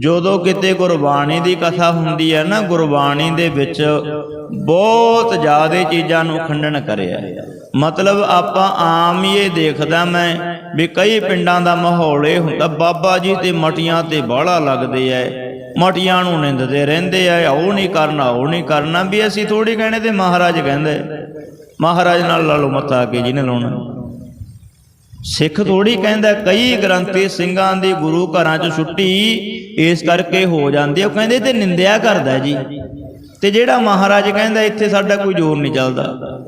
ਜਦੋਂ ਕਿਤੇ ਗੁਰਬਾਣੀ ਦੀ ਕਥਾ ਹੁੰਦੀ ਹੈ ਨਾ, ਗੁਰਬਾਣੀ ਦੇ ਵਿੱਚ ਬਹੁਤ ਜ਼ਿਆਦਾ ਚੀਜ਼ਾਂ ਨੂੰ ਖੰਡਨ ਕਰਿਆ ਮਤਲਬ ਆਪਾਂ ਆਮ ਹੀ ਇਹ ਦੇਖਦਾ ਮੈਂ ਵੀ ਕਈ ਪਿੰਡਾਂ ਦਾ ਮਾਹੌਲ ਇਹ ਹੁੰਦਾ, ਬਾਬਾ ਜੀ ਤੇ ਮਟੀਆਂ ਤੇ ਬਾਹਲਾ ਲੱਗਦੇ ਐ ਮਟੀਆਂ ਨੂੰ ਨਿੰਦਦੇ ਰਹਿੰਦੇ ਆ ਉਹ ਨਹੀਂ ਕਰਨਾ, ਉਹ ਨਹੀਂ ਕਰਨਾ, ਵੀ ਅਸੀਂ ਥੋੜੀ ਕਹਿਣੇ ਤੇ ਮਹਾਰਾਜ ਕਹਿੰਦੇ, ਮਹਾਰਾਜ ਨਾਲ ਲਾ ਲਓ ਮੱਥਾ ਕੇ ਜਿਹਨੇ ਲਾਉਣਾ। ਸਿੱਖ ਥੋੜੀ ਕਹਿੰਦਾ, ਕਈ ਗ੍ਰੰਥੀ ਸਿੰਘਾਂ ਦੀ ਗੁਰੂ ਘਰਾਂ 'ਚ ਛੁੱਟੀ, ਇਸ ਕਰਕੇ ਹੋ ਜਾਂਦੀ ਉਹ ਕਹਿੰਦੇ ਤੇ ਨਿੰਦਿਆ ਕਰਦਾ ਜੀ। ਤੇ ਜਿਹੜਾ ਮਹਾਰਾਜ ਕਹਿੰਦਾ, ਇੱਥੇ ਸਾਡਾ ਕੋਈ ਜ਼ੋਰ ਨਹੀਂ ਚੱਲਦਾ।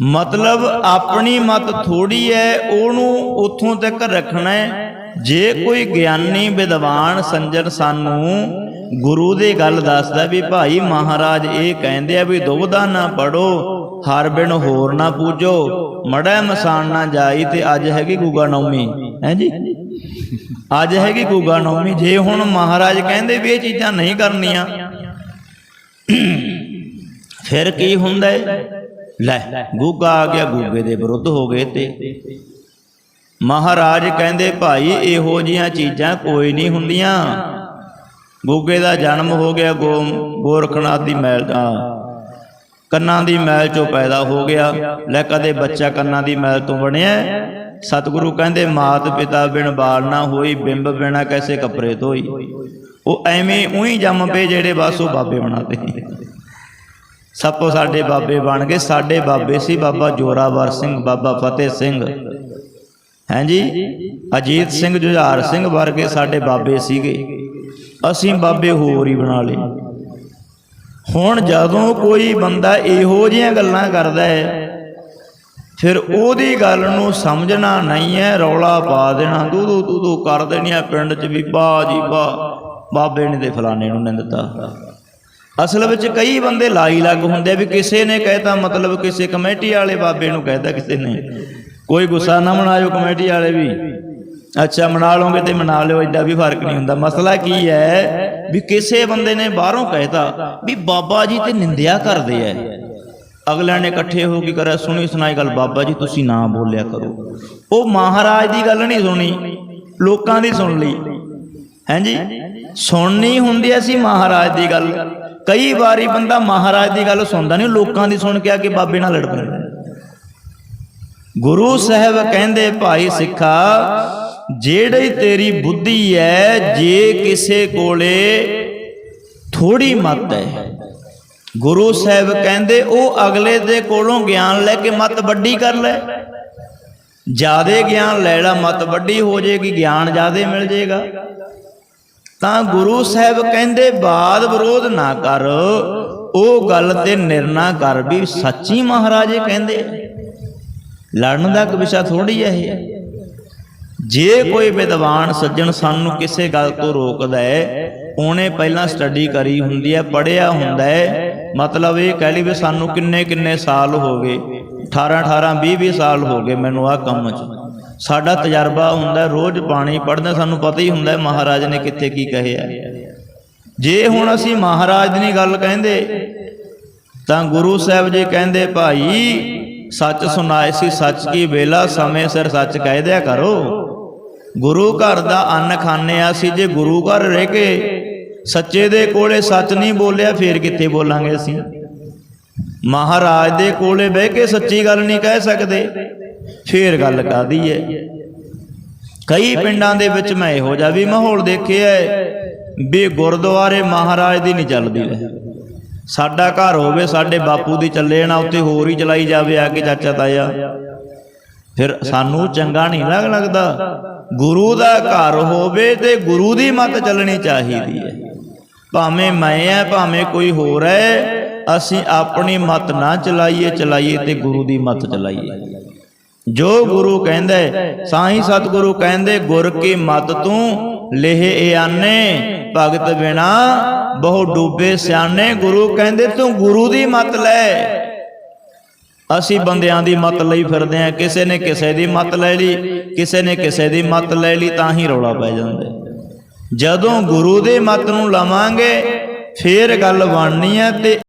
ਮਤਲਬ ਆਪਣੀ ਮਤ ਥੋੜੀ ਹੈ ਉਹਨੂੰ ਉੱਥੋਂ ਤੱਕ ਰੱਖਣਾ ਹੈ ਜੇ ਕੋਈ ਗਿਆਨੀ ਵਿਦਵਾਨ ਸੰਜਰ ਸਾਨੂੰ ਗੁਰੂ ਦੀ ਗੱਲ ਦੱਸਦਾ ਵੀ, ਭਾਈ ਮਹਾਰਾਜ ਇਹ ਕਹਿੰਦੇ ਆ ਵੀ ਦੁਬਦਾ ਨਾ ਪੜੋ ਹਰ ਬਿਨ ਹੋਰ ਨਾ ਪੂਜੋ, ਮੜਾ ਮਸਾਨ ਨਾ ਜਾਈ ਤੇ ਅੱਜ ਹੈਗੀ ਗੂਗਾ ਨੌਮੀ। ਹੈ ਜੀ? ਅੱਜ ਹੈਗੀ ਗੂਗਾ ਨੌਮੀ। ਜੇ ਹੁਣ ਮਹਾਰਾਜ ਕਹਿੰਦੇ ਵੀ ਇਹ ਚੀਜ਼ਾਂ ਨਹੀਂ ਕਰਨੀਆਂ, ਫਿਰ ਕੀ ਹੁੰਦਾ ਹੈ ਲੈ, ਗੂਗਾ ਆ ਗਿਆ, ਗੂਗੇ ਦੇ ਵਿਰੁੱਧ ਹੋ ਗਏ ਤੇ। ਮਹਾਰਾਜ ਕਹਿੰਦੇ, ਭਾਈ, ਇਹੋ ਜੀਆਂ ਚੀਜ਼ਾਂ ਕੋਈ ਨਹੀਂ ਹੁੰਦੀਆਂ। ਗੂਗੇ ਦਾ ਜਨਮ ਹੋ ਗਿਆ ਗੋ, ਗੋਰਖਨਾਥ ਦੀ ਮੈਲ ਦਾ ਕੰਨਾਂ ਦੀ ਮੈਲ ਚੋਂ ਪੈਦਾ ਹੋ ਗਿਆ। ਲੈ ਕਦੇ ਬੱਚਾ ਕੰਨਾਂ ਦੀ ਮੈਲ ਤੋਂ ਬਣਿਆ? ਸਤਿਗੁਰੂ ਕਹਿੰਦੇ, ਮਾਤ ਪਿਤਾ ਬਿਨ ਬਾਲ ਨਾ ਹੋਈ, ਬਿੰਬ ਬਿਨਾ ਕੈਸੇ ਕਪਰੇ ਧੋਈ? ਉਹ ਐਵੇਂ ਉਹੀ ਜੰਮ ਪਏ ਜਿਹੜੇ ਬਸ ਉਹ ਬਾਬੇ ਬਣਾਤੇ। ਸਭੋ ਸਾਡੇ ਬਾਬੇ ਬਣ ਗਏ, ਸਾਡੇ ਬਾਬੇ ਸੀ ਬਾਬਾ ਜੋਰਾਵਰ ਸਿੰਘ, ਬਾਬਾ ਫਤਿਹ ਸਿੰਘ। ਹਾਂਜੀ ਅਜੀਤ ਸਿੰਘ, ਜੁਝਾਰ ਸਿੰਘ ਵਰਗੇ ਸਾਡੇ ਬਾਬੇ ਸੀਗੇ। ਅਸੀਂ ਬਾਬੇ ਹੋਰ ਹੀ ਬਣਾ ਲਏ। ਹੁਣ ਜਦੋਂ ਕੋਈ ਬੰਦਾ ਇਹੋ ਜਿਹੀਆਂ ਗੱਲਾਂ ਕਰਦਾ ਹੈ, ਫਿਰ ਉਹਦੀ ਗੱਲ ਨੂੰ ਸਮਝਣਾ ਨਹੀਂ ਹੈ, ਰੌਲਾ ਪਾ ਦੇਣਾ ਦੂ ਦੂ ਦੂ ਦੂ ਕਰ ਦੇਣੀਆਂ ਪਿੰਡ 'ਚ ਵੀ, ਬਾ ਜੀ ਬਾ, ਬਾਬੇ ਨੇ ਤੇ ਫਲਾਣੇ ਨੂੰ ਨਿੰਦਤਾ ਅਸਲ ਵਿੱਚ ਕਈ ਬੰਦੇ ਲਾਈ ਲੱਗ ਹੁੰਦੇ ਆ ਵੀ ਕਿਸੇ ਨੇ ਕਹਿਤਾ ਮਤਲਬ ਕਿਸੇ ਕਮੇਟੀ ਵਾਲੇ ਬਾਬੇ ਨੂੰ ਕਹਿਤਾ ਕਿਸੇ ਨੇ। ਕੋਈ ਗੁੱਸਾ ਨਾ ਮਨਾਇਓ ਕਮੇਟੀ ਵਾਲੇ ਵੀ। ਅੱਛਾ, ਮਨਾ ਲਓਗੇ ਤੇ ਮਨਾ ਲਿਓ ਐਡਾ ਵੀ ਫ਼ਰਕ ਨਹੀਂ ਹੁੰਦਾ। ਮਸਲਾ ਕੀ ਹੈ ਵੀ ਕਿਸੇ ਬੰਦੇ ਨੇ ਬਾਹਰੋਂ ਕਹਿਤਾ ਵੀ ਬਾਬਾ ਜੀ ਤੇ ਨਿੰਦਿਆ ਕਰਦੇ ਐ। ਅਗਲਿਆਂ ਨੇ ਇਕੱਠੇ ਹੋ ਕੇ ਕਰਿਆ, ਸੁਣੀ ਸੁਣਾਈ ਗੱਲ, ਬਾਬਾ ਜੀ ਤੁਸੀਂ ਨਾ ਬੋਲਿਆ ਕਰੋ। ਉਹ ਮਹਾਰਾਜ ਦੀ ਗੱਲ ਨਹੀਂ ਸੁਣੀ, ਲੋਕਾਂ ਦੀ ਸੁਣ ਲਈ। ਹਾਂਜੀ ਸੁਣਨੀ ਹੁੰਦੀ ਐ ਸੀ ਮਹਾਰਾਜ ਦੀ ਗੱਲ। ਕਈ ਵਾਰੀ ਬੰਦਾ ਮਹਾਰਾਜ ਦੀ ਗੱਲ ਸੁਣਦਾ ਨਹੀਂ ਲੋਕਾਂ ਦੀ ਸੁਣ ਕੇ ਆ ਕੇ ਬਾਬੇ ਨਾਲ ਲੜ ਪੈਂਦਾ। ਗੁਰੂ ਸਾਹਿਬ ਕਹਿੰਦੇ, ਭਾਈ ਸਿੱਖਾ ਜਿਹੜੀ ਤੇਰੀ ਬੁੱਧੀ ਹੈ, ਜੇ ਕਿਸੇ ਕੋਲੇ ਥੋੜੀ ਮਤ ਹੈ। ਗੁਰੂ ਸਾਹਿਬ ਕਹਿੰਦੇ, ਉਹ ਅਗਲੇ ਦੇ ਕੋਲੋਂ ਗਿਆਨ ਲੈ ਕੇ ਮਤ ਵੱਡੀ ਕਰ ਲੈ। ਜਿਆਦੇ ਗਿਆਨ ਲੈ ਲੈ, ਮਤ ਵੱਡੀ ਹੋ ਜਾਏਗੀ, ਗਿਆਨ ਜਿਆਦੇ ਮਿਲ ਜਾਏਗਾ। ਤਾਂ ਗੁਰੂ ਸਾਹਿਬ ਕਹਿੰਦੇ, ਬਾਦ ਵਿਰੋਧ ਨਾ ਕਰ। ਉਹ ਗੱਲ ਤੇ ਨਿਰਣਾ ਕਰ, ਵੀ ਸੱਚੀ ਮਹਾਰਾਜੇ ਕਹਿੰਦੇ। ਲੜਨ ਦਾ ਕੋਈ ਵਿਸ਼ਾ ਥੋੜੀ ਹੈ ਇਹ। ਜੇ ਕੋਈ ਵਿਦਵਾਨ ਸੱਜਣ ਸਾਨੂੰ ਕਿਸੇ ਗੱਲ ਤੋਂ ਰੋਕਦਾ ਹੈ, ਉਹਨੇ ਪਹਿਲਾਂ ਸਟੱਡੀ ਕਰੀ ਹੁੰਦੀ ਹੈ ਪੜਿਆ ਹੁੰਦਾ ਹੈ, ਮਤਲਬ ਇਹ ਕਹਿ ਲਈ ਵੀ ਸਾਨੂੰ ਕਿੰਨੇ ਕਿੰਨੇ ਸਾਲ ਹੋ ਗਏ 18 18 20 20 ਸਾਲ ਹੋ ਗਏ ਮੈਨੂੰ ਆਹ ਕੰਮ 'ਚ। ਸਾਡਾ ਤਜਰਬਾ ਹੁੰਦਾ ਰੋਜ਼ ਪਾਣੀ ਪੜ੍ਹਦੇ ਸਾਨੂੰ ਪਤਾ ਹੀ ਹੁੰਦਾ ਮਹਾਰਾਜ ਨੇ ਕਿੱਥੇ ਕੀ ਕਹਿਆ ਜੇ ਹੁਣ ਅਸੀਂ ਮਹਾਰਾਜ ਦੀ ਗੱਲ ਕਹਿੰਦੇ, ਤਾਂ ਗੁਰੂ ਸਾਹਿਬ ਜੀ ਕਹਿੰਦੇ, ਭਾਈ ਸੱਚ ਸੁਣਾਏ ਸੀ, ਸੱਚ ਕੀ ਵੇਲਾ ਸਮੇਂ ਸਿਰ ਸੱਚ ਕਹਿ ਦਿਆ ਕਰੋ। ਗੁਰੂ ਘਰ ਦਾ ਅੰਨ ਖਾਣੇ ਆ ਸੀ, ਜੇ ਗੁਰੂ ਘਰ ਰਹਿ ਕੇ ਸੱਚੇ ਦੇ ਕੋਲੇ ਸੱਚ ਨਹੀਂ ਬੋਲਿਆ, ਫੇਰ ਕਿੱਥੇ ਬੋਲਾਂਗੇ ਅਸੀਂ? ਮਹਾਰਾਜ ਦੇ ਕੋਲੇ ਬਹਿ ਕੇ ਸੱਚੀ ਗੱਲ ਨਹੀਂ ਕਹਿ ਸਕਦੇ, ਫੇਰ ਗੱਲ ਕਾਦੀ ਹੈ ਕਈ ਪਿੰਡਾਂ ਦੇ ਵਿੱਚ ਮੈਂ ਇਹੋ ਜਿਹਾ ਵੀ ਮਾਹੌਲ ਦੇਖਿਆ ਹੈ ਵੀ ਗੁਰਦੁਆਰੇ ਮਹਾਰਾਜ ਦੀ ਨਹੀਂ ਚੱਲਦੀ ਹੈ ਸਾਡਾ ਘਰ ਹੋਵੇ ਸਾਡੇ ਬਾਪੂ ਦੀ ਚੱਲੇ ਨਾ ਉੱਤੇ ਹੋਰ ਹੀ ਚਲਾਈ ਜਾਵੇ ਆ ਕੇ ਚਾਚਾ ਤਾਇਆ। ਫਿਰ ਸਾਨੂੰ ਚੰਗਾ ਨਹੀਂ ਲੱਗ ਲੱਗਦਾ। ਗੁਰੂ ਦਾ ਘਰ ਹੋਵੇ ਤੇ ਗੁਰੂ ਦੀ ਮਤ ਚੱਲਣੀ ਚਾਹੀਦੀ ਹੈ। ਭਾਵੇਂ ਮੈਂ ਆ ਭਾਵੇਂ ਕੋਈ ਹੋਰ ਹੈ ਅਸੀਂ ਆਪਣੀ ਮਤ ਨਾ ਚਲਾਈਏ ਚਲਾਈਏ ਤੇ ਗੁਰੂ ਦੀ ਮਤ ਚਲਾਈਏ। ਜੋ ਗੁਰੂ ਕਹਿੰਦਾ ਹੈ, ਸਾਈਂ ਸਤਿਗੁਰੂ ਕਹਿੰਦੇ ਗੁਰ ਕੀ ਮਤ ਤੂੰ ਲੇਹ ਇਆਨੇ ਭਗਤ ਬਿਨਾ ਬਹੁ ਡੂਬੇ ਸਿਆਣੇ ਗੁਰੂ ਕਹਿੰਦੇ ਤੂੰ ਗੁਰੂ ਦੀ ਮਤ ਲੈ। ਅਸੀਂ ਬੰਦਿਆਂ ਦੀ ਮਤ ਲਈ ਫਿਰਦੇ ਆ ਕਿਸੇ ਨੇ ਕਿਸੇ ਦੀ ਮਤ ਲੈ ਲਈ, ਕਿਸੇ ਨੇ ਕਿਸੇ ਦੀ ਮਤ ਲੈ ਲਈ ਤਾਂ ਹੀ ਰੌਲਾ ਪੈ ਜਾਂਦਾ। ਜਦੋਂ ਗੁਰੂ ਦੇ ਮਤ ਨੂੰ ਲਵਾਂਗੇ, ਫੇਰ ਗੱਲ ਬਣਨੀ ਹੈ ਤੇ